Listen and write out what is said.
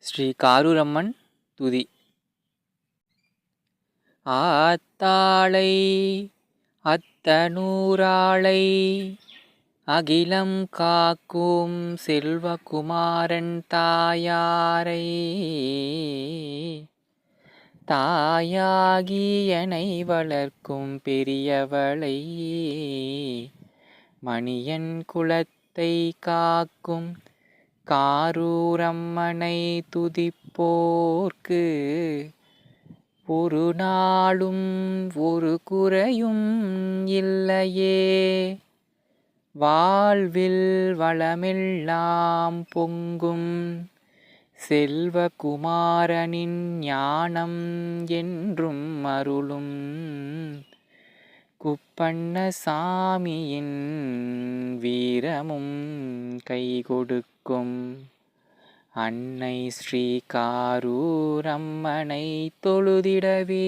ஸ்ரீ காரூரம்மன் துதி. ஆத்தாளை அத்தனூராளை அகிலம் காக்கும் செல்வகுமாரன் தாயாரை. தாயாகியனை வளர்க்கும் பெரியவளை மணியன் குலத்தை காக்கும் காரூரம்மனை துதிப்போர்க்கு. ஒரு நாளும் ஒரு குறையும் இல்லையே. வாழ்வில் வளமெல்லாம் பொங்கும். செல்வகுமாரனின் ஞானம் என்றும் அருளும். குப்பண்ண சாமியின் வீரமும் கை கொடுக்கும் அன்னை ஸ்ரீ காரூரம்மனை தொழுதிடவே.